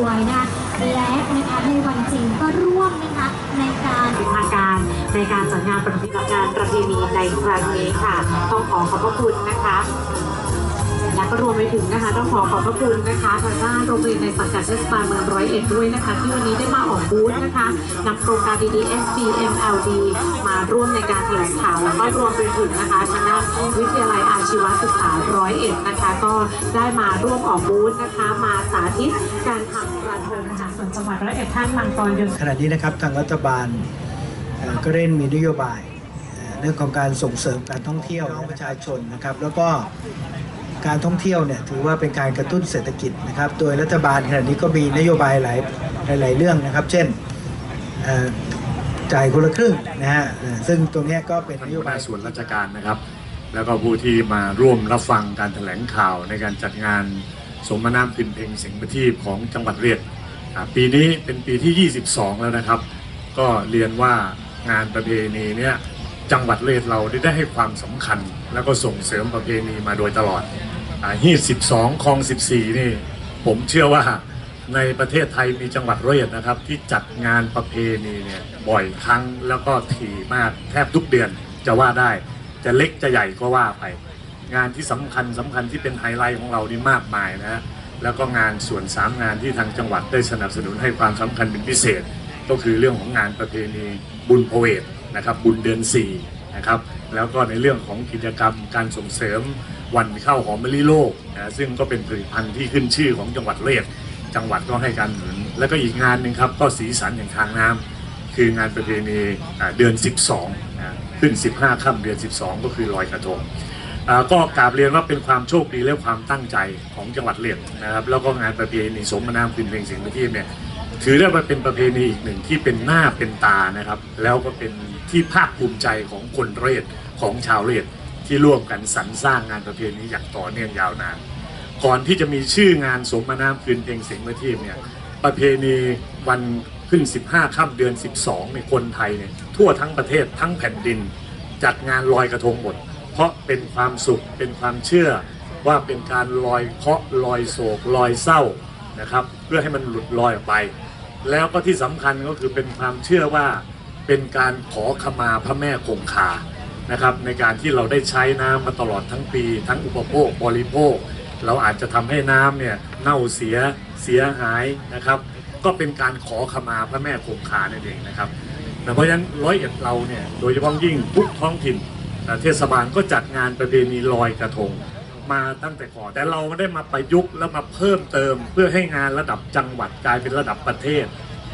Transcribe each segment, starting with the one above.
ไวยนะและนะคะในวันจริงก็ร่วมนะคะในการเป็นทางการในการจัดงานประเพณีงานประเพณีในครั้งนี้ค่ะ ต้องขอขอบพระคุณนะคะ และก็รวมไปถึงนะคะต้องขอขอบพระคุณนะคะทางด้านโรงเรียนในสังกัดเทศบาลเมืองร้อยเอ็ดด้วยนะคะ ที่วันนี้ได้มาออกบูธนะคะนำโครงการดีๆ SBMLD มาร่วมในการแถลงข่าวแล้วก็รวมไปถึงนะคะทางด้านวิทยาลัยอาชีวศึกษาร้อยเอ็ดนะคะ ก็ได้มาร่วมออกบูธนะคะ มาสาธิตการทำกระทงจากส่วนจังหวัดร้อยเอ็ดท่านมังกรยนขณะนี้นะครับทางรัฐบาลก็ได้มีนโยบายเรื่องของการส่งเสริมการท่องเที่ยวของประชาชนนะครับ แล้วก็ การท่องเที่ยวเนี่ยถือว่าเป็นการกระตุ้นเศรษฐกิจนะครับ โดยรัฐบาลขณะนี้ก็มีนโยบายหลายหลาย ๆ เรื่องนะครับ เช่นจ่ายคนละครึ่งนะฮะซึ่งตรงนี้ก็เป็นนโยบายส่วนราชการนะครับ แล้วก็ผู้ที่มาร่วมรับฟังการแถลงข่าวในการจัดงานสมนามพินเพลงเสียงประทีปของจังหวัดเรียนอ่าปีนี้เป็นปีที่ 22 แล้วนะครับ ก็เรียนว่างานประเพณีเนี่ย จังหวัดเรียเราได้ให้ความสำคัญ แล้วก็ส่งเสริมประเพณีมาโดยตลอดฮีด12คลอง 14 นี่ ผมเชื่อว่าในประเทศไทยมีจังหวัดร้อยเอ็ดนะครับ ที่จัดงานประเพณีเนี่ยบ่อยครั้งแล้วก็ถี่มากแทบทุกเดือนจะว่าได้ จะเล็กจะใหญ่ก็ว่าไป งานที่สำคัญสำคัญที่เป็นไฮไลท์ของเรานี่มากมายนะฮะแล้วก็งานส่วนสามงานที่ทางจังหวัดได้สนับสนุนให้ความสำคัญเป็นพิเศษ ก็คือเรื่องของงานประเพณีบุญพเวท นะครับบุญเดือนสี่นะครับแล้วก็ในเรื่องของกิจกรรมการส่งเสริมวันข้าวหอมมะลิโลกนะซึ่งก็เป็นผลิตภัณฑ์ที่ขึ้นชื่อของจังหวัดเรียดจังหวัดก็ให้การหนุนแล้วก็อีกงานหนึ่งครับก็สีสันอย่างทางน้ำคืองานประเพณีเดือน 12นะขึ้น 15ค่ำเดือน 12 ก็คือลอยกระทงก็กราบเรียนว่าเป็นความโชคดีและความตั้งใจของจังหวัดเรียนนะครับแล้วก็งานประเพณีสมนามคืนเพลงเสียงประทีปเนี่ย ถือได้ว่าเป็นประเพณีอีกหนึ่งที่เป็นหน้าเป็นตานะครับ แล้วก็เป็นที่ภาคภูมิใจของคนเรียดของชาวเรียดที่ร่วมกันสรรสร้างงานประเพณีอย่างต่อเนื่องยาวนาน ก่อนที่จะมีชื่องานสมนามคืนเพลงเสียงประทีปเนี่ยประเพณีวันขึ้น 15ค่ำเดือน 12 ในคนไทยเนี่ยทั่วทั้งประเทศทั้งแผ่นดิน จัดงานลอยกระทงหมด เพราะเป็นความสุขเป็นความเชื่อว่าเป็นการลอยเคาะลอยโศกลอยเศร้านะครับ เพื่อให้มันหลุดลอยออกไป แล้วก็ที่สำคัญก็คือเป็นความเชื่อว่าเป็นการขอขมาพระแม่คงคานะครับ ในการที่เราได้ใช้น้ำมาตลอดทั้งปี ทั้งอุปโภคบริโภค เราอาจจะทำให้น้ำเนี่ยเน่าเสียเสียหายนะครับ ก็เป็นการขอขมาพระแม่คงคานั่นเองนะครับแต่เพราะฉะนั้นร้อยเอ็ดเราเนี่ยโดยเฉพาะยิ่งทุกท้องถิ่นเทศบาลก็จัดงานประเพณีลอยกระทง มาตั้งแต่ก่อน แต่เราไม่ได้มาประยุกต์แล้วมาเพิ่มเติม เพื่อให้งานระดับจังหวัดกลายเป็นระดับประเทศ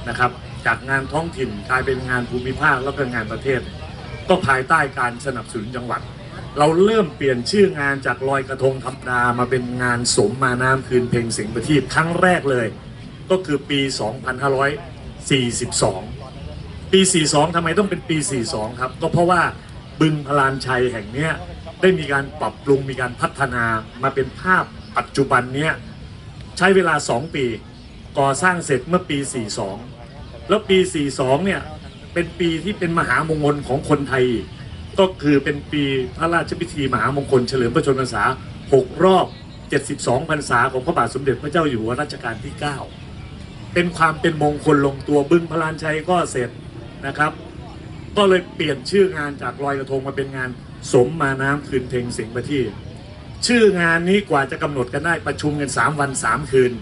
นะครับ จากงานท้องถิ่นกลายเป็นงานภูมิภาคแล้วก็งานประเทศ ก็ภายใต้การสนับสนุนจังหวัด เราเริ่มเปลี่ยนชื่องานจากลอยกระทงธรรมดามาเป็นงานสมมาน้ำคืนเพลงเสียงประทีปครั้งแรกเลย ก็คือปี 2542 ปี 42ทำไมต้องเป็นปี 42 ครับ ก็เพราะว่าบึงพลานชัยแห่งเนี้ย ได้มีการปรับปรุงมีการพัฒนามาเป็นภาพปัจจุบันเนี้ยใช้เวลา 2 ปี ก่อสร้างเสร็จเมื่อปี 42 แล้วปี 42 เนี่ยเป็นปีที่เป็นมหามงคลของคนไทยกก็คือเป็นปีพระราชพิธีมหามงคลเฉลิมพระชนมพรรษา 6 รอบ 72 พรรษาของพระบาทสมเด็จพระเจ้าอยู่หัวรัชกาลที่ 9 เป็นความเป็นมงคลลงตัวบึงพลานชัยก็เสร็จนะครับ ก็เลยเปลี่ยนชื่องานจากลอยกระทงมาเป็นงาน สมมาน้ำคืนเพลงเสียงประทีปชื่องานนี้กว่าจะกำหนดกันได้ประชุมกัน 3 วัน 3 คืน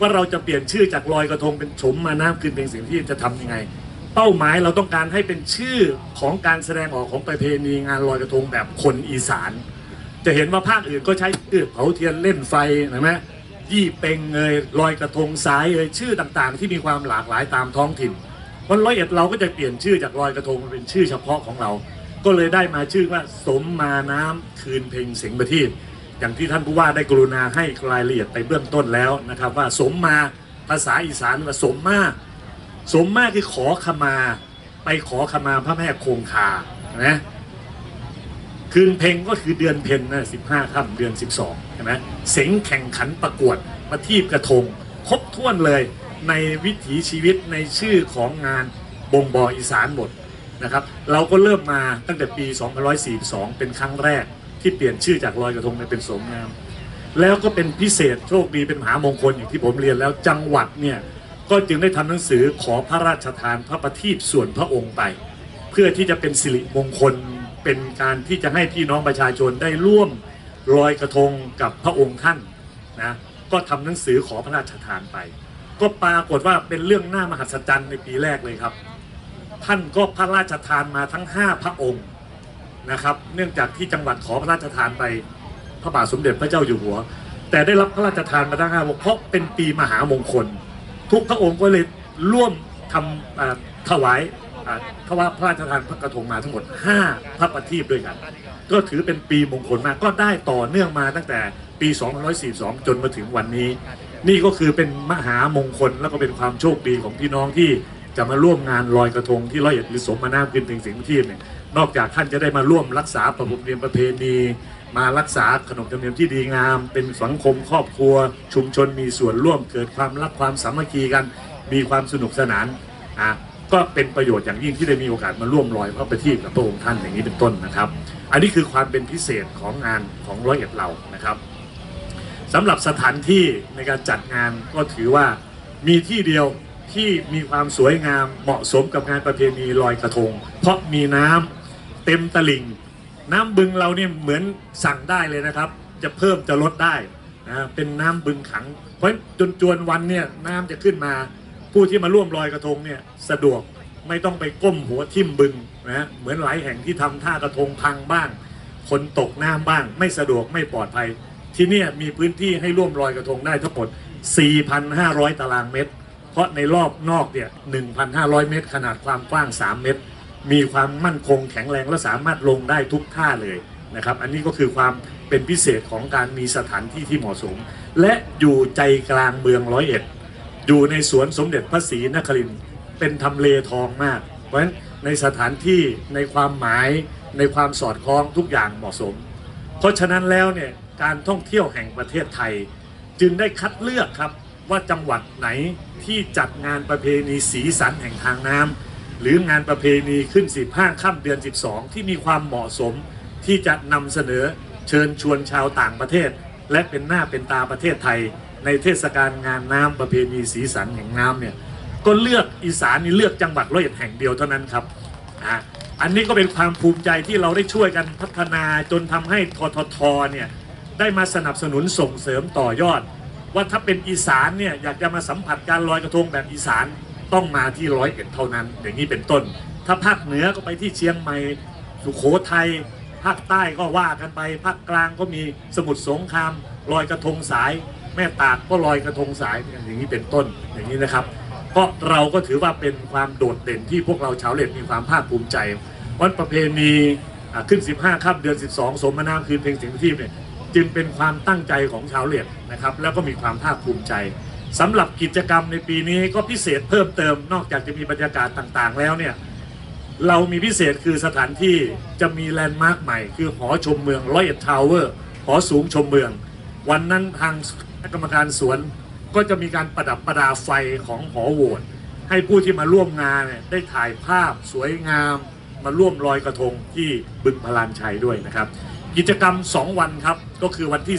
ว่าเราจะเปลี่ยนชื่อจากลอยกระทงเป็นสมมาน้ำคืนเพลงเสียงทีปจะทำยังไง เป้าหมายเราต้องการให้เป็นชื่อของการแสดงออกของประเพณีงานลอยกระทงแบบคนอีสาน จะเห็นว่าภาคอื่นก็ใช้ชื่อเผาเทียนเล่นไฟเห็นไหมยี่เปงเอยลอยกระทงสายเอยชื่อต่างๆ ที่มีความหลากหลายตามท้องถิ่นวันร้อยเอ็ดเราก็จะเปลี่ยนชื่อจากลอยกระทงมาเป็นชื่อเฉพาะของเรา ก็เลยได้มาชื่อว่าสมมาน้ำคืนเพลงเสียงประทีปอย่างที่ท่านผู้ว่าได้กรุณาให้รายละเอียดไปเบื้องต้นแล้วนะครับ ว่าสมมาภาษาอีสานว่าสมมาสมมากคือขอขมา ไปขอขมาพระแม่คงคานะคืนเพลงก็คือเดือนเพ็ญนะสิบห้าค่ำเดือนสิบสองใช่ไหมเสงแข่งขันประกวดมาทีบกระทง ครบถ้วนเลยในวิถีชีวิตในชื่อของงานบ่งบออีสานหมด นะครับ เราก็เริ่มมาตั้งแต่ปี 2542 เป็นครั้งแรกที่เปลี่ยนชื่อจากลอยกระทงมาเป็นสมงาม แล้วก็เป็นพิเศษโชคดีเป็นมหามงคลอย่างที่ผมเรียนแล้วจังหวัดเนี่ยก็จึงได้ทำหนังสือขอพระราชทานพระประทีปส่วนพระองค์ไป เพื่อที่จะเป็นสิริมงคลเป็นการที่จะให้พี่น้องประชาชนได้ร่วมลอยกระทงกับพระองค์ท่านนะก็ทำหนังสือขอพระราชทานไป ก็ปรากฏว่าเป็นเรื่องน่ามหัศจรรย์ในปีแรกเลยครับ ท่านก็พระราชทานมาทั้ง 5 พระองค์นะครับ เนื่องจากที่จังหวัดขอพระราชทานไปพระบาทสมเด็จพระเจ้าอยู่หัว แต่ได้รับพระราชทานมาทั้งห้าองค์เพราะเป็นปีมหามงคล ทุกพระองค์ก็เลยร่วมทำถวายอ่าถวาพระราชทานพระกระทงมาทั้งหมด 5 พระประทีปด้วยกัน ก็ถือเป็นปีมงคลมากก็ได้ต่อเนื่องมาตั้งแต่ปี 2542 จนมาถึงวันนี้ นี่ก็คือเป็นมหามงคลแล้วก็เป็นความโชคดีของพี่น้องที่ จะมาร่วมงานลอยกระทงที่ร้อยเอ็ดหรือสมมานาคืนถึงสิงห์ที่เนี่ยนอกจากท่านจะได้มาร่วมรักษาประเพณีประเพณีมารักษาขนบธรรมเนียมที่ดีงาม เป็นสังคมครอบครัว ชุมชนมีส่วนร่วมเกิดความรักความสามัคคีกัน มีความสนุกสนานอะก็เป็นประโยชน์อย่างยิ่งที่ได้มีโอกาสมาร่วมลอยพระประทีปกับพระองค์ท่านอย่างนี้เป็นต้นนะครับ อันนี้คือความเป็นพิเศษของงานของร้อยเอ็ดเรานะครับสำหรับสถานที่ในการจัดงานก็ถือว่ามีที่เดียว ที่มีความสวยงามเหมาะสมกับงานประเพณีลอยกระทง เพราะมีน้ำเต็มตลิ่ง น้ำบึงเราเนี่ยเหมือนสั่งได้เลยนะครับ จะเพิ่มจะลดได้นะเป็นน้ำบึงขัง เพราะจนจวนวันเนี่ยน้ำจะขึ้นมา ผู้ที่มาร่วมลอยกระทงเนี่ยสะดวกไม่ต้องไปก้มหัวทิ่มบึงนะเหมือนหลายแห่งที่ทำท่ากระทงพังบ้างคนตกน้ำบ้าง ไม่สะดวกไม่ปลอดภัย ที่นี่มีพื้นที่ให้ร่วมลอยกระทงได้ทั้งหมด 4,500 ตารางเมตร เพราะในรอบนอกเนี่ย 1,500 เมตร ขนาดความกว้าง 3 เมตร มีความมั่นคงแข็งแรงและสามารถลงได้ทุกท่าเลยนะครับ อันนี้ก็คือความเป็นพิเศษของการมีสถานที่ที่เหมาะสม และอยู่ใจกลางเมืองร้อยเอ็ด อยู่ในสวนสมเด็จพระศรีนครินทร์เป็นทำเลทองมาก เพราะฉะนั้นในสถานที่ในความหมายในความสอดคล้องทุกอย่างเหมาะสม เพราะฉะนั้นแล้วเนี่ยการท่องเที่ยวแห่งประเทศไทย จึงได้คัดเลือกครับ ว่าจังหวัดไหนที่จัดงานประเพณีสีสันแห่งทางน้ำหรืองานประเพณีขึ้น 15ค่ำเดือน 12 ที่มีความเหมาะสมที่จะนำเสนอเชิญชวนชาวต่างประเทศ และเป็นหน้าเป็นตาประเทศไทย ในเทศกาลงานน้ำประเพณีสีสันแห่งน้ำเนี่ยก็เลือกอีสานนี่เลือกจังหวัดร้อยเอ็ดแห่งเดียวเท่านั้นครับอะอันนี้ก็เป็นความภูมิใจที่เราได้ช่วยกันพัฒนาจนทำให้ทททเนี่ยได้มาสนับสนุนส่งเสริมต่อยอด ว่าถ้าเป็นอีสานเนี่ยอยากจะมาสัมผัสการลอยกระทงแบบอีสานต้องมาที่ร้อยเอ็ดเท่านั้น อย่างนี้เป็นต้น ถ้าภาคเหนือก็ไปที่เชียงใหม่สุโขทัยภาคใต้ก็ว่ากันไปภาคกลางก็มีสมุทรสงครามลอยกระทงสาย แม่ตากก็ลอยกระทงสายอย่างนี้เป็นต้นอย่างนี้นะครับก็เราก็ถือว่าเป็นความโดดเด่นที่พวกเราชาวเลดมีความภาคภูมิใจ วันประเพณีขึ้น 15ค่ำเดือน 12 สมนาคืนเพลงเสียงที่เนี่ย จึงเป็นความตั้งใจของชาวเลดนะครับ แล้วก็มีความภาคภูมิใจสำหรับกิจกรรมในปีนี้ก็พิเศษเพิ่มเติมนอกจากจะมีบรรยากาศต่างๆ แล้วเนี่ยเรามีพิเศษคือสถานที่จะมีแลนด์มาร์คใหม่ คือหอชมเมืองร้อยเอ็ดทาวเวอร์หอสูงชมเมือง วันนั้นทางคณะกรรมการสวนก็จะมีการประดับประดาไฟของหอโหวตให้ผู้ที่มาร่วมงานเนี่ยได้ถ่ายภาพสวยงาม มาร่วมลอยกระทงที่บึงพลานชัยด้วยนะครับ กิจกรรม 2 วันครับ ก็คือวันที่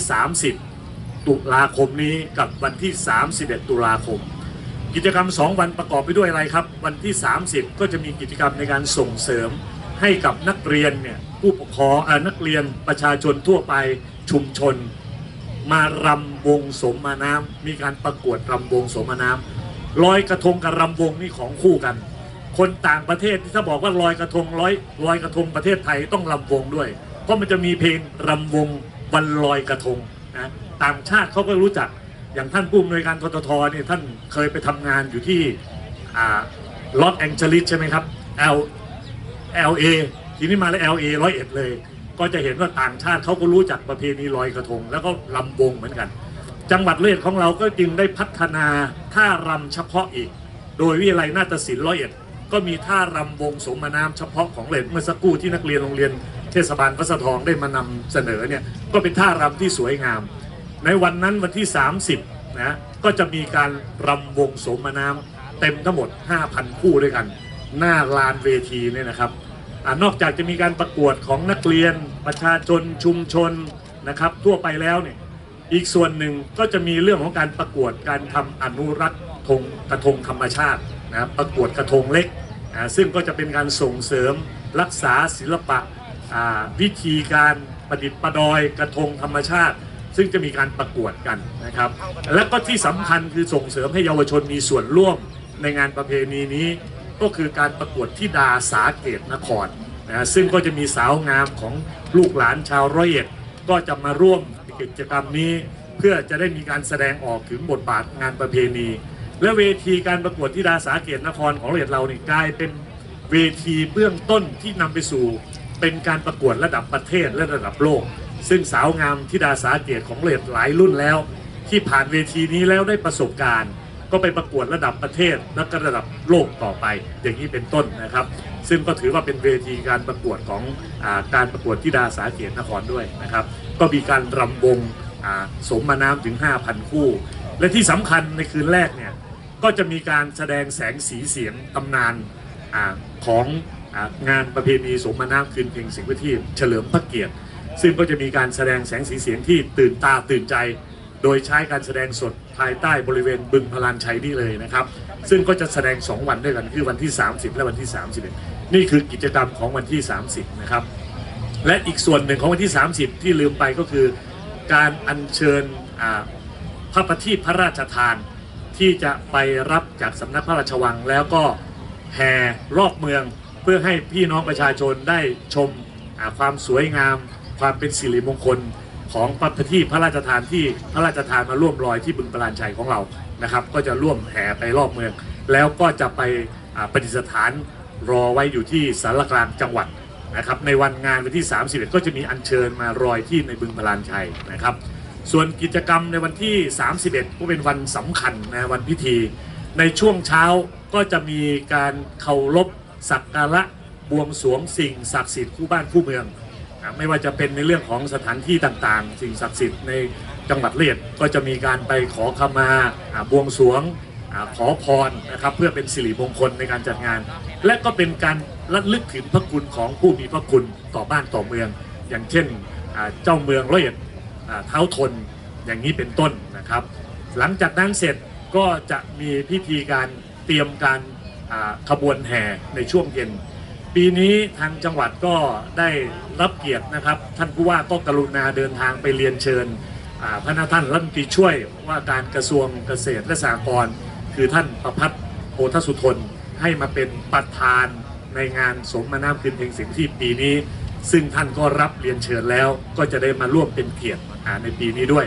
30 ตุลาคมนี้กับวันที่ 31 ตุลาคม กิจกรรม 2 วันประกอบไปด้วยอะไรครับ วันที่ 30 ก็จะมีกิจกรรมในการส่งเสริมให้กับนักเรียนเนี่ยผู้ปกครองนักเรียนประชาชนทั่วไปชุมชน มารำวงสมมาน้ำมีการประกวดรำวงสมมาน้ำลอยกระทงกับรำวงนี่ของคู่กัน คนต่างประเทศที่ถ้าบอกว่าลอยกระทงร้อยลอยกระทงประเทศไทยต้องรำวงด้วย ราะมันจะมีเพลงรำวงวันลอยกระทงนะต่างชาติเขาก็รู้จักอย่างท่านผู้อำนวยการทททเนี่ยท่านเคยไปทำงานอยู่ที่ลอสแองเจลิสใช่ไหมครับ L LA ทีนี้มาแล้ว LA ร้อยเอ็ดเลย ก็จะเห็นว่าต่างชาติเขาก็รู้จักประเพณีลอยกระทง แล้วก็ลำวงเหมือนกัน จังหวัดเลยของเราก็จึงได้พัฒนาท่ารำเฉพาะอีก โดยวิทยาลัยนาฏศิลป์ร้อยเอ็ดก็มีท่ารำวงสมน้ำเฉพาะของเลดเมื่อสักครู่ที่นักเรียนโรงเรียน เทศบาลพระสะทองได้มานำเสนอเนี่ยก็เป็นท่ารำที่สวยงาม ในวันนั้นวันที่ 30นะก็จะมีการรำวงสมน้ำเต็มทั้งหมด 5,000 คู่ด้วยกัน หน้าลานเวทีเนี่ยนะครับอนอกจากจะมีการประกวดของนักเรียนประชาชนชุมชนนะครับทั่วไปแล้วเนี่ยอีกส่วนหนึ่งก็จะมีเรื่องของการประกวดการทำอนุรักษ์ธงกระทงธรรมชาตินะประกวดกระทงเล็กอ่าซึ่งก็จะเป็นการส่งเสริมรักษาศิลปะ วิธีการประดิษฐ์ประดอยกระทงธรรมชาติ ซึ่งจะมีการประกวดกันนะครับ และก็ที่สำคัญคือส่งเสริมให้เยาวชนมีส่วนร่วมในงานประเพณีนี้ ก็คือการประกวดที่ดาสาเกตนครนะซึ่งก็จะมีสาวงามของลูกหลานชาวร้อยเอ็ดก็จะมาร่วมกิจกรรมนี้เพื่อจะได้มีการแสดงออกถึงบทบาทงานประเพณี และเวทีการประกวดที่ดาสาเกตนครของร้อยเอ็ดเราเนี่ยกลายเป็นเวทีเบื้องต้นที่นำไปสู่ เป็นการประกวดระดับประเทศและระดับโลก ซึ่งสาวงามธิดาสาเกตของร้อยเอ็ดหลายรุ่นแล้ว ที่ผ่านเวทีนี้แล้วได้ประสบการณ์ ก็ไปประกวดระดับประเทศและก็ระดับโลกต่อไป อย่างนี้เป็นต้นนะครับ ซึ่งก็ถือว่าเป็นเวทีการประกวดของอาการประกวดธิดาสาเกียรตินครด้วยนะครับ ก็มีการรำวงอ่าสมมาน้ำถึง 5,000 คู่ และที่สำคัญในคืนแรกเนี่ยก็จะมีการแสดงแสงสีเสียงตำนานอาของ งานประเพณีสมมาน้ำคืนเพียงสิงห์วิทีเฉลิมพระเกียรติ ซึ่งก็จะมีการแสดงแสงสีเสียงที่ตื่นตาตื่นใจ โดยใช้การแสดงสดภายใต้บริเวณบึงพลานชัยนี่เลยนะครับ ซึ่งก็จะแสดง 2 วันด้วยกันคือวันที่ 30 และวันที่ 31 นี่คือกิจกรรมของวันที่ 30 นะครับ และอีกส่วนหนึ่งของวันที่ 30 ที่ลืมไปก็คือ การอัญเชิญพระประทีปพระราชทานที่จะไปรับจากสำนักพระราชวังแล้วก็แห่รอบเมือง พื่อให้พี่น้องประชาชนได้ชมความสวยงาม ความเป็นสิริมงคลของประทีปพระราชทานที่พระราชทานมาร่วมลอยที่บึงประลาณชัยของเรานะครับ ก็จะร่วมแห่ไปรอบเมือง แล้วก็จะไปประดิษฐานรอไว้อยู่ที่สารกลางจังหวัดนะครับ ในวันงานวันที่ 31 ก็จะมีอัญเชิญมารอยที่ในบึงพลานชัยนะครับ ส่วนกิจกรรมในวันที่ 31 ก็เป็นวันสำคัญนะวันพิธี ในช่วงเช้าก็จะมีการเคารพ สักการะบวงสรวงสิ่งศักดิ์สิทธิ์คู่บ้านคู่เมืองนะไม่ว่าจะเป็นในเรื่องของสถานที่ต่างๆ สิ่งศักดิ์สิทธิ์ในจังหวัดเลียดก็จะมีการไปขอขมาบวงสรวงขอพรนะครับเพื่อเป็นสิริมงคลในการจัดงาน และก็เป็นการระลึกถึงพระคุณของผู้มีพระคุณต่อบ้านต่อเมือง อย่างเช่นเจ้าเมืองร้อยดเท้าทนอย่างนี้เป็นต้นนะครับ หลังจากนั้นเสร็จก็จะมีพิธีการเตรียมการ ขบวนแห่ในช่วงเย็น ปีนี้ทางจังหวัดก็ได้รับเกียรตินะครับ ท่านผู้ว่าก็กรุณาเดินทางไปเรียนเชิญพระนาท่านรัฐมนตรีช่วยว่าการกระทรวงเกษตรและสหกรณ์คือท่านประพัฒน์โพธสุทนให้มาเป็นประธานในงานสมมาน้ำคืนเพลงเสียงที่ปีนี้ ซึ่งท่านก็รับเรียนเชิญแล้ว ก็จะได้มาร่วมเป็นเกียรติในปีนี้ด้วย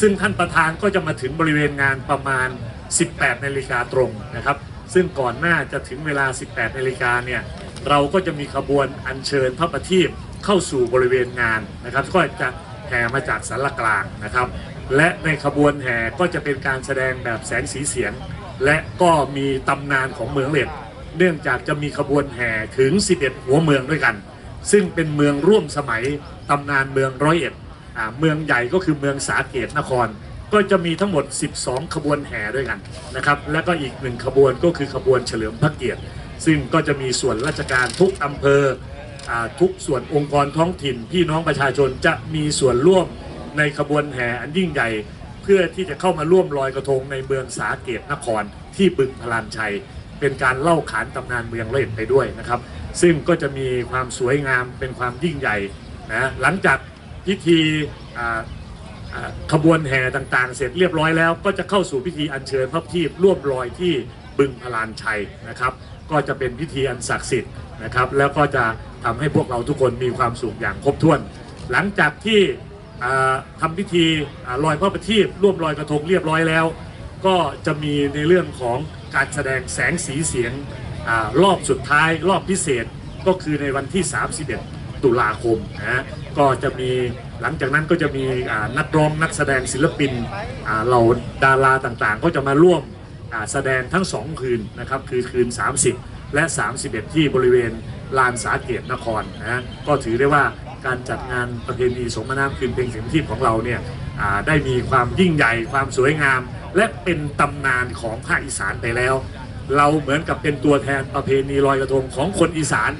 ซึ่งท่านประธานก็จะมาถึงบริเวณงานประมาณ 18นาฬิกาตรงนะครับ ซึ่งก่อนหน้าจะถึงเวลา 18นาฬิกาเนี่ยเราก็จะมีขบวนอัญเชิญพระประทีปเข้าสู่บริเวณงานนะครับ ก็จะแห่มาจากสารกลางนะครับ และในขบวนแห่ก็จะเป็นการแสดงแบบแสงสีเสียง และก็มีตำนานของเมืองเหล็ดเนื่องจากจะมีขบวนแห่ถึง 11 หัวเมืองด้วยกัน ซึ่งเป็นเมืองร่วมสมัยตำนานเมืองร้อยเอ็ดเมืองใหญ่ก็คือเมืองสาเกตนคร ก็จะมีทั้งหมด 12 ขบวนแห่ด้วยกันนะครับ และก็อีกหนึ่งขบวนก็คือขบวนเฉลิมพระเกียรติ ซึ่งก็จะมีส่วนราชการทุกอำเภออทุกส่วนองค์กรท้องถิ่น พี่น้องประชาชนจะมีส่วนร่วมในขบวนแห่อันยิ่งใหญ่เพื่อที่จะเข้ามาร่วมลอยกระทงในเมืองสาเกตนครที่บึงพลานชัย เป็นการเล่าขานตำนานเมืองเอ็ดไปด้วยนะครับ ซึ่งก็จะมีความสวยงามเป็นความยิ่งใหญ่นะหลังจากพิธีอ่าอ่า ขบวนแห่ต่างๆ เสร็จเรียบร้อยแล้ว ก็จะเข้าสู่พิธีอัญเชิญพระทีพร่วมลอยที่บึงพลานชัยนะครับ ก็จะเป็นพิธีอันศักดิ์สิทธิ์นะครับ แล้วก็จะทำให้พวกเราทุกคนมีความสุขอย่างครบถ้วน หลังจากที่อ่าทำพิธีลอยพระประทีปร่วมลอยกระทงเรียบร้อยแล้ว ก็จะมีในเรื่องของการแสดงแสงสีเสียงอรอบสุดท้ายรอบพิเศษก็คือในวันที่ 31 ตุลาคมนะก็จะมี หลังจากนั้นก็จะมีนักร้องนักแสดงศิลปินเหล่าดาราต่างๆ ก็จะมาร่วมแสดงทั้ง 2 คืนนะครับคือคืน 30 และ 31 ที่บริเวณลานสาเกตนครนะฮะก็ถือได้ว่าการจัดงานประเพณีสมนาคืนเพลงเสียงทิพย์ของเราเนี่ยได้มีความยิ่งใหญ่ความสวยงาม และเป็นตำนานของภาคอีสานไปแล้ว เราเหมือนกับเป็นตัวแทนประเพณีลอยกระทงของคนอีสาน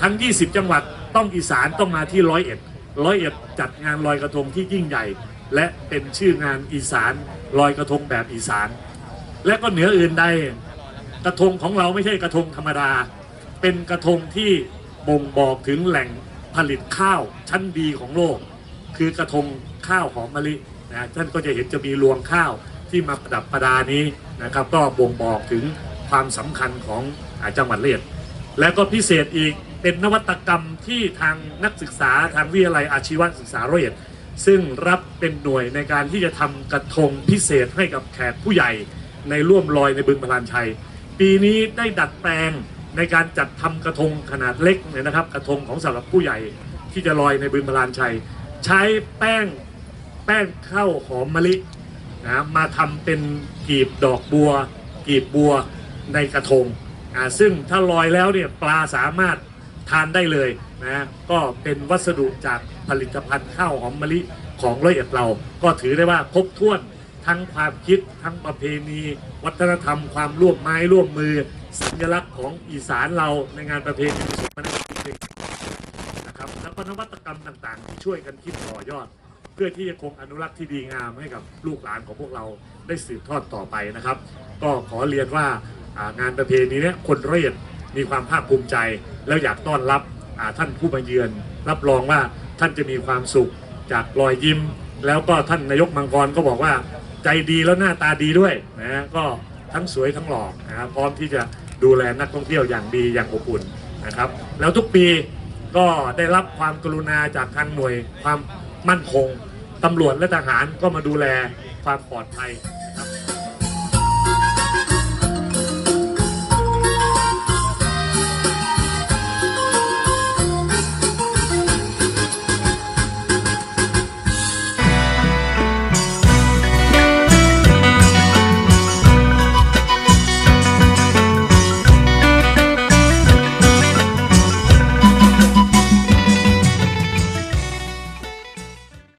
ทั้ง 20 จังหวัดต้องอีสานต้องมาที่ร้อยเอ็ด ร้อยเอ็ดจัดงานลอยกระทงที่ยิ่งใหญ่ และเป็นชื่องานอีสานลอยกระทงแบบอีสาน และก็เหนืออื่นใดกระทงของเราไม่ใช่กระทงธรรมดา เป็นกระทงที่บ่งบอกถึงแหล่งผลิตข้าวชั้นดีของโลก คือกระทงข้าวหอมมะลินะท่านก็จะเห็นจะมีรวงข้าวที่มาประดับประดานี้นะครับ ก็บ่งบอกถึงความสำคัญของอาจังหวัดเลียดและก็พิเศษอีก เป็นนวัตกรรมที่ทางนักศึกษาทางวิทยาลัยอาชีวศึกษาร้อยเอ็ดซึ่งรับเป็นหน่วยในการที่จะทำกระทงพิเศษให้กับแขกผู้ใหญ่ในร่วมลอยในบึงพลานชัย ปีนี้ได้ดัดแปลงในการจัดทำกระทงขนาดเล็กเนี่ยนะครับ กระทงของสำหรับผู้ใหญ่ที่จะลอยในบึงพลานชัย ใช้แป้งแป้งข้าวหอมมะลินะมาทำเป็นกีบดอกบัว กีบบัวในกระทงอ่าซึ่งถ้าลอยแล้วเนี่ยปลาสามารถ ทานได้เลยนะก็เป็นวัสดุจากผลิตภัณฑ์ข้าวหอมมะลิของร้อยเอ็ดเรา ก็ถือได้ว่าครบถ้วนทั้งความคิดทั้งประเพณี วัฒนธรรม ความร่วมไม้ร่วมมือ สัญลักษณ์ของอีสานเราในงานประเพณีสงกรานนะครับแล้วก็นวัตกรรมต่างๆ ที่ช่วยกันคิดต่อยอด เพื่อที่จะคงอนุรักษ์ที่ดีงามให้กับลูกหลานของพวกเราได้สืบทอดต่อไปนะครับ ก็ขอเรียนว่างานประเพณีนี้คนเรียน มีความภาคภูมิใจ แล้วอยากต้อนรับท่านผู้มาเยือน รับรองว่าท่านจะมีความสุขจากรอยยิ้ม แล้วก็ท่านนายกมังกรก็บอกว่าใจดีแล้วหน้าตาดีด้วยนะก็ทั้งสวยทั้งหล่อนะครับพร้อมที่จะดูแลนักท่องเที่ยวอย่างดีอย่างอบอุ่นนะครับ แล้วทุกปีก็ได้รับความกรุณาจากทางหน่วยความมั่นคงตำรวจและทหารก็มาดูแลความปลอดภัย